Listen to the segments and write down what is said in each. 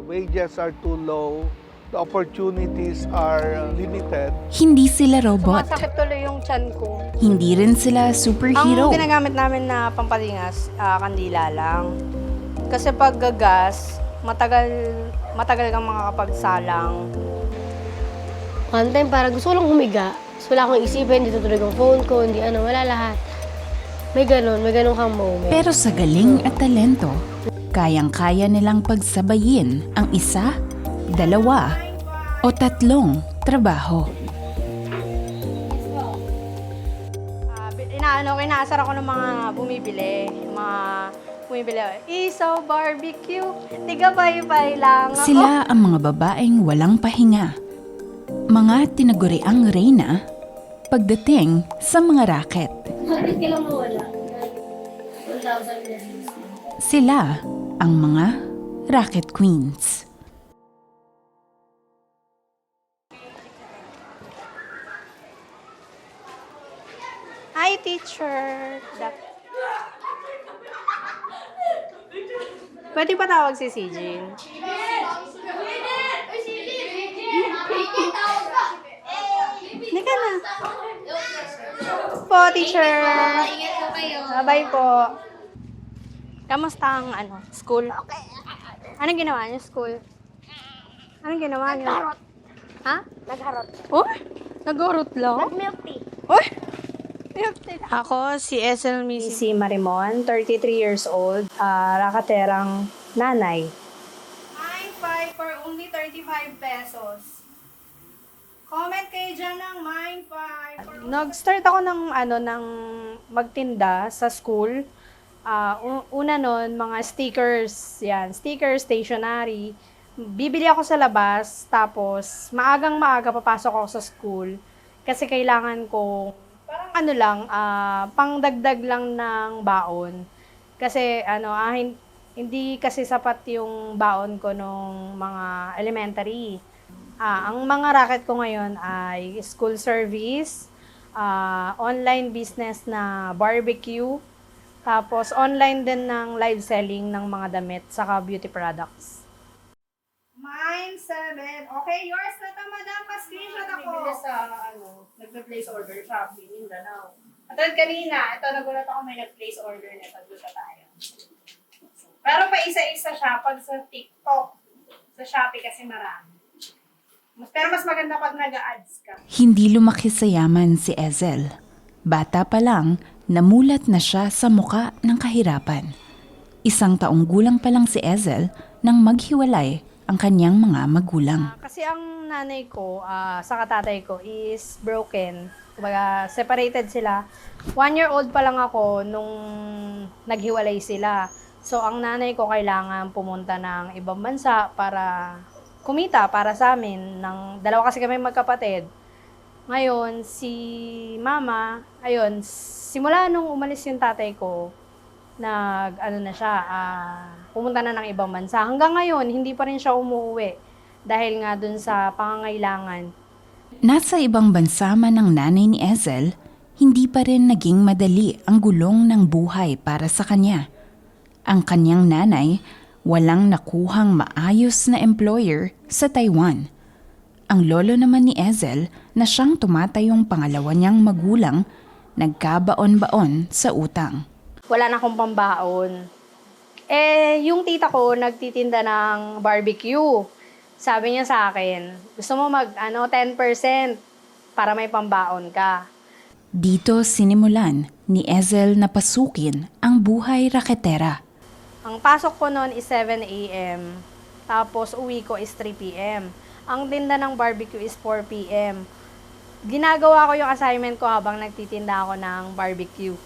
wages are too low, the opportunities are limited. Hindi sila robot. Sumasakit tuloy yung chan ko. Hindi rin sila superhero. Ang ginagamit namin na pampalingas, ah, kandila lang. Kasi pag gagas, matagal, matagal kang makakapagsalang. One time, parang gusto ko lang humiga. So, wala akong isipin, hindi tutuloy yung phone ko, hindi ano, wala lahat. May ganun, may ganun kang moment. Pero sa galing at talento, kayang-kaya nilang pagsabayin ang isa, dalawa, o tatlong trabaho. Ah, bi- inaano, inaasar ako ng mga bumibili. Mga bumibili. Isaw barbecue, tiga bye-bye lang ako. Sila ang mga babaeng walang pahinga. Mga tinaguriang reyna pagdating sa mga raket. Bakit kailang mawala? 1,000 pesos. Sila ang mga racket queens. Hi, teacher. Da- Pwede pa tawag si si Jean? Hindi ka na. Po, teacher. Bye po. Kamusta ang ano, school? Anong ginawa niyo school? Anong ginawa niyo? Nagharot. Ha? Nagharot. Oh? Nagharot lang? Milk tea. Uy! Ako, si SL Missy. Si Marimon, 33 years old, uh, rakaterang nanay. 9.5 for only 35 pesos. Comment kayo dyan ng 9.5. Nag-start ako ng, ano, ng magtinda sa school. Ah, u- una nun, mga stickers, yan, stickers, stationery. Bibili ako sa labas, tapos maagang maaga papasok ako sa school kasi kailangan ko parang ano lang, ah, pangdagdag lang ng baon. Kasi ano, ah, hin- hindi kasi sapat yung baon ko nung mga elementary. Ah, ang mga racket ko ngayon ay school service, ah, online business na barbecue, tapos online din ng live selling ng mga damit saka beauty products. Mine, seven. Okay, yours na to, madam. Pa-screenshot ako. Bibili sa, ano, nagpa-place order, Shopee, Mindanao. At then kanina, ito, nagulat ako may nag-place order na ito. tayo. Pero pa isa-isa siya pag sa TikTok. Sa Shopee kasi marami. Mas, pero mas maganda pag nag-ads ka. Hindi lumaki sa yaman si Ezel. Bata pa lang, namulat na siya sa muka ng kahirapan. Isang taong gulang pa lang si Ezel nang maghiwalay ang kanyang mga magulang. Ah, kasi ang nanay ko, ah, sa katatay ko, is broken. Kumbaga, separated sila. One year old pa lang ako nung naghiwalay sila. So, ang nanay ko kailangan pumunta ng ibang bansa para kumita para sa amin. Ng, dalawa kasi kami magkapatid. Ngayon, si mama, ayun, simula nung umalis yung tatay ko, nag, ano na siya, ah, pumunta na ng ibang bansa. Hanggang ngayon, hindi pa rin siya umuwi dahil nga dun sa pangangailangan. Nasa ibang bansa man ang nanay ni Ezel, hindi pa rin naging madali ang gulong ng buhay para sa kanya. Ang kanyang nanay, walang nakuhang maayos na employer sa Taiwan. Ang lolo naman ni Ezel na siyang tumatayong pangalawa niyang magulang, nagkabaon-baon sa utang. Wala na akong pambaon. Eh, yung tita ko nagtitinda ng barbecue. Sabi niya sa akin, gusto mo mag ano 10% para may pambaon ka. Dito sinimulan ni Ezel na pasukin ang buhay raketera. Ang pasok ko noon is 7 a.m. Tapos uwi ko is 3 p.m. Ang tinda ng barbecue is 4 p.m. Ginagawa ko yung assignment ko habang nagtitinda ako ng barbecue.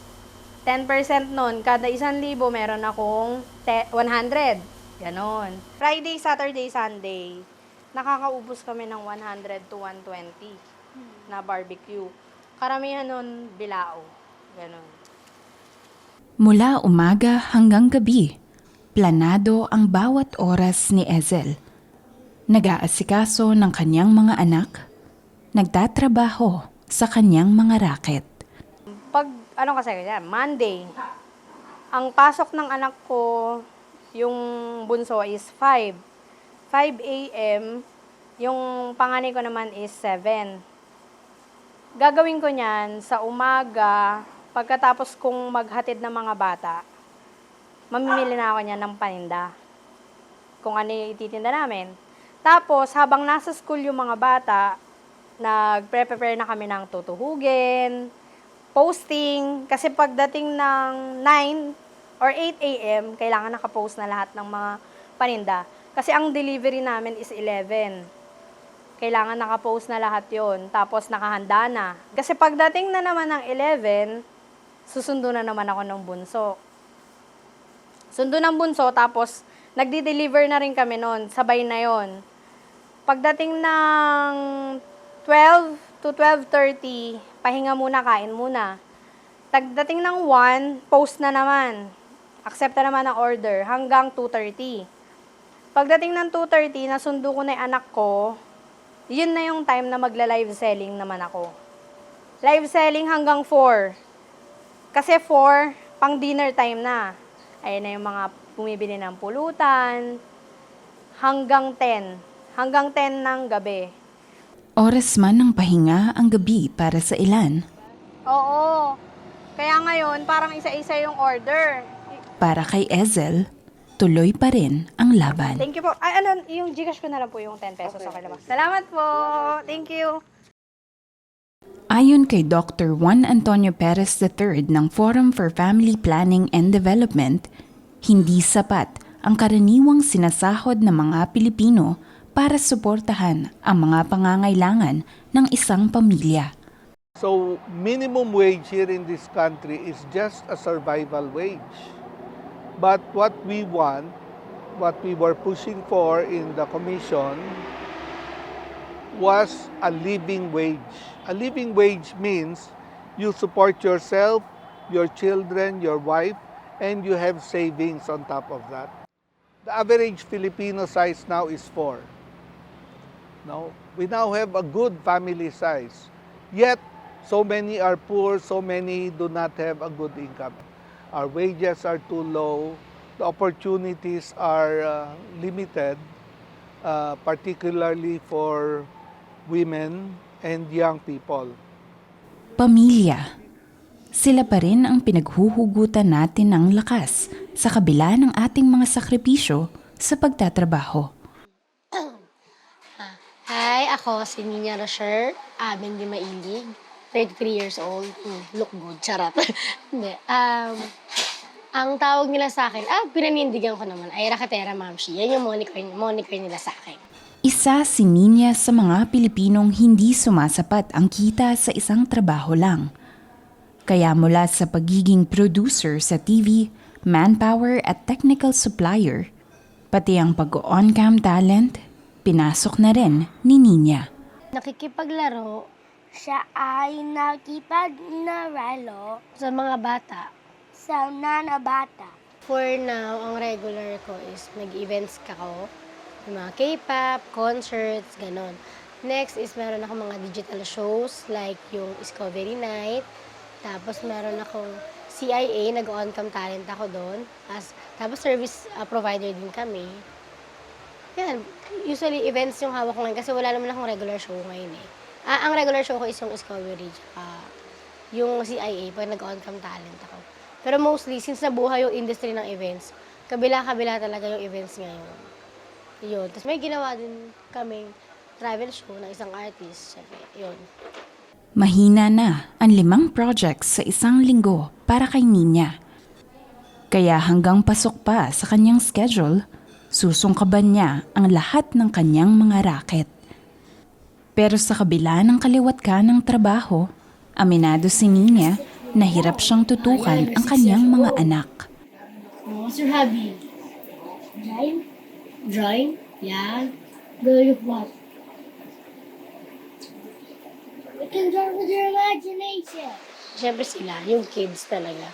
10% noon, kada isang libo meron akong te- 100. Ganon. Friday, Saturday, Sunday, nakakaubos kami ng 100 to 120 na barbecue. Karamihan nun, bilao. Ganon. Mula umaga hanggang gabi, planado ang bawat oras ni Ezel. Nag-aasikaso ng kanyang mga anak, nagtatrabaho sa kanyang mga raket. pag ano kasi yan, Monday, ang pasok ng anak ko, yung bunso is 5. 5 a.m. Yung panganay ko naman is 7. Gagawin ko niyan sa umaga, pagkatapos kong maghatid ng mga bata, mamimili na ako niyan ng paninda. Kung ano yung ititinda namin. Tapos, habang nasa school yung mga bata, nagpre-prepare na kami ng tutuhugin, posting, kasi pagdating ng 9 or 8 a.m., kailangan nakapost na lahat ng mga paninda. Kasi ang delivery namin is 11. Kailangan nakapost na lahat yon Tapos nakahanda na. Kasi pagdating na naman ng 11, susundo na naman ako ng bunso. Sundo ng bunso, tapos nagdi-deliver na rin kami noon. Sabay na yon Pagdating ng 12 to 12.30, pahinga muna, kain muna. Pagdating ng 1, post na naman. Accept na naman ang order hanggang 2.30. Pagdating ng 2.30, nasundo ko na yung anak ko, yun na yung time na magla-live selling naman ako. Live selling hanggang 4. Kasi 4, pang dinner time na. Ayun na yung mga bumibili ng pulutan. Hanggang 10. Hanggang 10 ng gabi. Oras man ng pahinga ang gabi para sa ilan. Oo. Kaya ngayon, parang isa-isa yung order. Para kay Ezel, tuloy pa rin ang laban. Thank you po. Ay, ano, yung Gcash ko na lang po yung 10 pesos. Okay, lang ba? Salamat po. Thank you. Ayon kay Dr. Juan Antonio Perez III ng Forum for Family Planning and Development, hindi sapat ang karaniwang sinasahod ng mga Pilipino para suportahan ang mga pangangailangan ng isang pamilya. So minimum wage here in this country is just a survival wage. But what we want, what we were pushing for in the commission was a living wage. A living wage means you support yourself, your children, your wife, and you have savings on top of that. The average Filipino size now is four. No, we now have a good family size. Yet, so many are poor, so many do not have a good income. Our wages are too low, the opportunities are uh, limited, uh, particularly for women and young people. Pamilya. Sila pa rin ang pinaghuhugutan natin ng lakas sa kabila ng ating mga sakripisyo sa pagtatrabaho. Ako si Nina Rocher, amin di mailig. 33 years old. Mm, look good, charot. Hindi. Um, ang tawag nila sa akin, ah, pinanindigan ko naman, ay Rakatera Mamshi. Yan yung moniker, moniker nila sa akin. Isa si Ninya sa mga Pilipinong hindi sumasapat ang kita sa isang trabaho lang. Kaya mula sa pagiging producer sa TV, manpower at technical supplier, pati ang pag-on-cam talent, pinasok na rin ni Ninya. Nakikipaglaro Siya ay nakipagnaralo sa mga bata. sa nanabata. For now, ang regular ko is mag-events ka ko. Yung mga K-pop, concerts, ganon. Next is meron ako mga digital shows like yung Discovery Night. Tapos meron akong CIA, nag-on-cam talent ako doon. As, tapos service uh, provider din kami. Yan. Usually events yung hawak ko ngayon kasi wala naman akong regular show ngayon eh. Ah, ang regular show ko is yung Discovery tsaka yung CIA pag nag-on-cam talent ako. Pero mostly, since nabuhay yung industry ng events, kabila-kabila talaga yung events ngayon. Yun. Tapos may ginawa din kaming travel show ng isang artist. Siyempre, yun. Mahina na ang limang projects sa isang linggo para kay Ninya. Kaya hanggang pasok pa sa kanyang schedule, susungkaban niya ang lahat ng kanyang mga racket. Pero sa kabila ng kaliwat ka ng trabaho, aminado si Ninya na hirap siyang tutukan ang kanyang mga anak. What's your hobby? Drawing? Drawing? Yeah. Good what? You can draw with your imagination. Siyempre sila, yung kids talaga.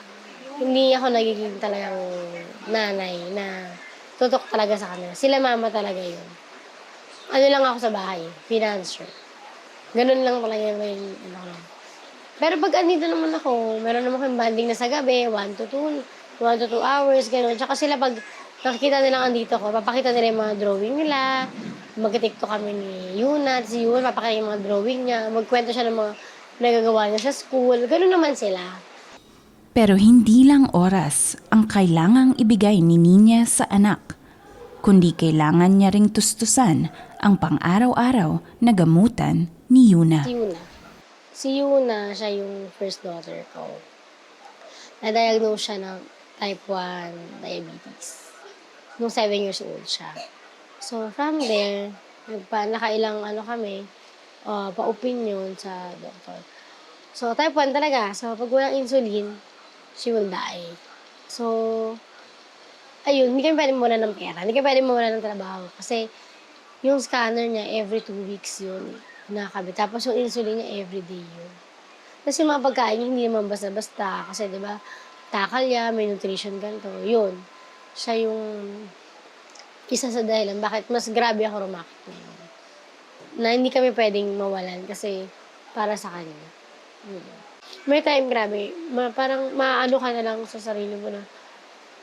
Hindi ako nagiging talagang nanay na tutok talaga sa kanila. Sila mama talaga yun. Ano lang ako sa bahay, financer. Ganun lang talaga yung ano lang. Pero pag andito naman ako, meron naman akong banding na sa gabi, 1 to 2, 1 to 2 hours, gano'n. Tsaka sila pag nakikita nila andito ko, papakita nila yung mga drawing nila, mag-tiktok kami ni Yuna, si Yuna, papakita yung mga drawing niya, magkwento siya ng mga nagagawa niya sa school, gano'n naman sila. Pero hindi lang oras ang kailangang ibigay ni Ninya sa anak, kundi kailangan niya ring tustusan ang pang-araw-araw na gamutan ni Yuna. Si Yuna. Si Yuna, siya yung first daughter ko. Na-diagnose siya ng type 1 diabetes. Nung 7 years old siya. So, from there, nagpa, nakailang ano kami, uh, pa-opinion sa doktor. So, type 1 talaga. So, pag walang insulin, she will die. So, ayun, hindi kami pwede mawala ng pera. Hindi kami pwede mawala ng trabaho. Kasi, yung scanner niya, every two weeks yun nakakabit. Tapos yung insulin niya, everyday yun. Tapos yung mga pagkain hindi naman basta-basta. Kasi, di ba, takal niya, may nutrition ganito. Yun. Siya yung isa sa dahilan bakit mas grabe ako rumakit ngayon. Na hindi kami pwedeng mawalan kasi para sa kanya. Yun. May time, grabe, ma, parang maano ka na lang sa sarili mo na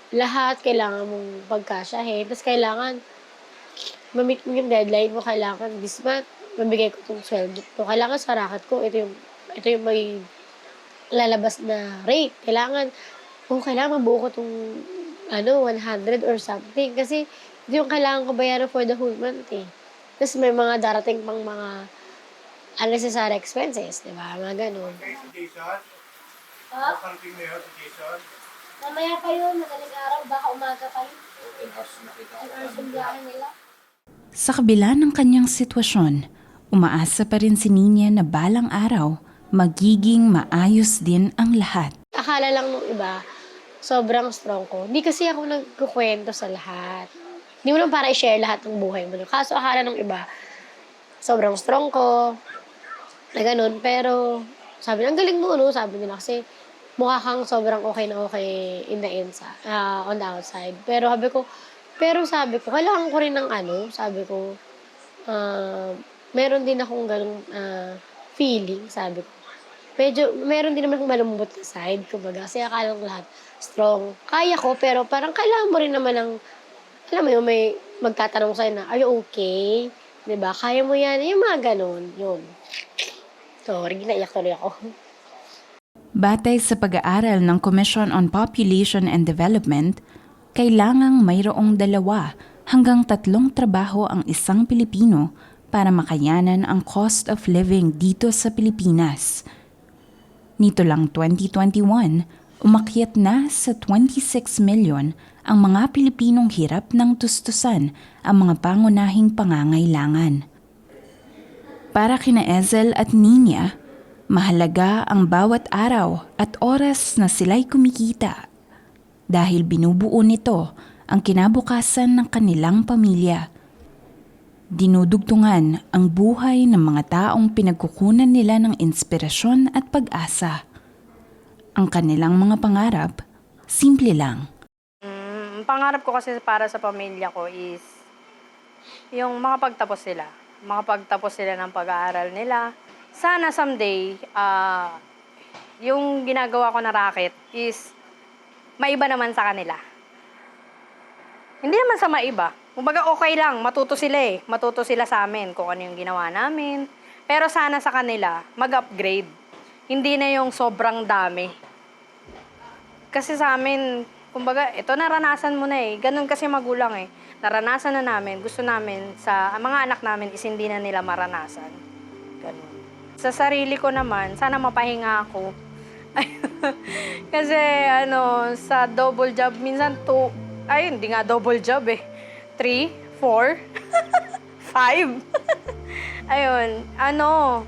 lahat kailangan mong pagkasyahin. Tapos kailangan mamit mo yung deadline mo, kailangan this month, mabigay ko itong sweldo to. Kailangan sa racket ko, ito yung, ito yung may lalabas na rate. Kailangan, kung kailangan mabuo ko itong ano, 100 or something. Kasi, ito yung kailangan ko bayaran for the whole month eh. Tapos may mga darating pang mga unnecessary expenses, di ba? Mga ganun. Jason? Ha? Nakarating na yun si Jason? Mamaya pa yun, madaling araw, baka umaga pa yun. Ang hours yung biyahe nila. Sa kabila ng kanyang sitwasyon, umaasa pa rin si Ninya na balang araw magiging maayos din ang lahat. akala lang nung iba, sobrang strong ko. Hindi kasi ako nagkukwento sa lahat. Hindi mo lang para i-share lahat ng buhay mo. Kaso akala nung iba, sobrang strong ko, na ganun. Pero, sabi, ang galing mo, no? Sabi nila kasi, mukha kang sobrang okay na okay in the inside, ah, on the outside. Pero sabi ko, pero sabi ko, kailangan ko rin ng ano, sabi ko, ah, meron din akong ganung ah, feeling, sabi ko. Medyo, meron din naman akong malambot na side, kumbaga. Kasi akala ko lahat strong. Kaya ko, pero parang kailangan mo rin naman ng, alam mo yun, may magtatanong sa'yo na, are you okay? ba Kaya mo yan. Yung mga ganun, yun. Sorry, naiyak tuloy ako. Batay sa pag-aaral ng Commission on Population and Development, kailangang mayroong dalawa hanggang tatlong trabaho ang isang Pilipino para makayanan ang cost of living dito sa Pilipinas. Nito lang 2021, umakyat na sa 26 million ang mga Pilipinong hirap ng tustusan ang mga pangunahing pangangailangan. Para kina Ezel at Nina, mahalaga ang bawat araw at oras na sila'y kumikita dahil binubuo nito ang kinabukasan ng kanilang pamilya. Dinudugtungan ang buhay ng mga taong pinagkukunan nila ng inspirasyon at pag-asa. Ang kanilang mga pangarap, simple lang. Mm, ang pangarap ko kasi para sa pamilya ko is yung makapagtapos sila. Makapagtapos sila ng pag-aaral nila. Sana someday, ah, yung ginagawa ko na racket is maiba naman sa kanila. Hindi naman sa maiba. Kumbaga okay lang, matuto sila eh. Matuto sila sa amin kung ano yung ginawa namin. Pero sana sa kanila, mag-upgrade. Hindi na yung sobrang dami. Kasi sa amin, kumbaga, ito naranasan mo na eh. Ganun kasi magulang eh. Naranasan na namin, gusto namin sa ang mga anak namin is hindi na nila maranasan. Ganun. Sa sarili ko naman, sana mapahinga ako. kasi ano, sa double job, minsan two, ay hindi nga double job eh. Three, four, five. Ayun, ano,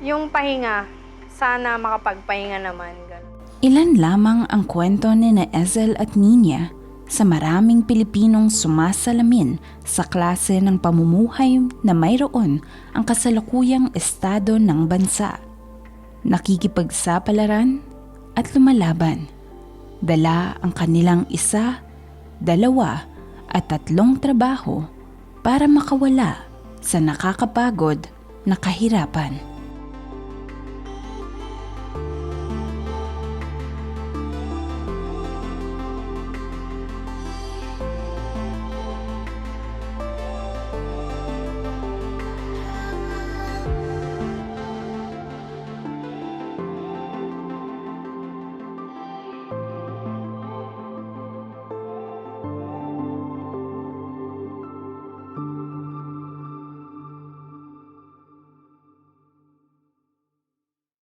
yung pahinga, sana makapagpahinga naman. Ilan lamang ang kwento ni na Ezel at Nina sa maraming Pilipinong sumasalamin sa klase ng pamumuhay na mayroon ang kasalukuyang estado ng bansa. Nakikipagsapalaran at lumalaban. Dala ang kanilang isa, dalawa at tatlong trabaho para makawala sa nakakapagod na kahirapan.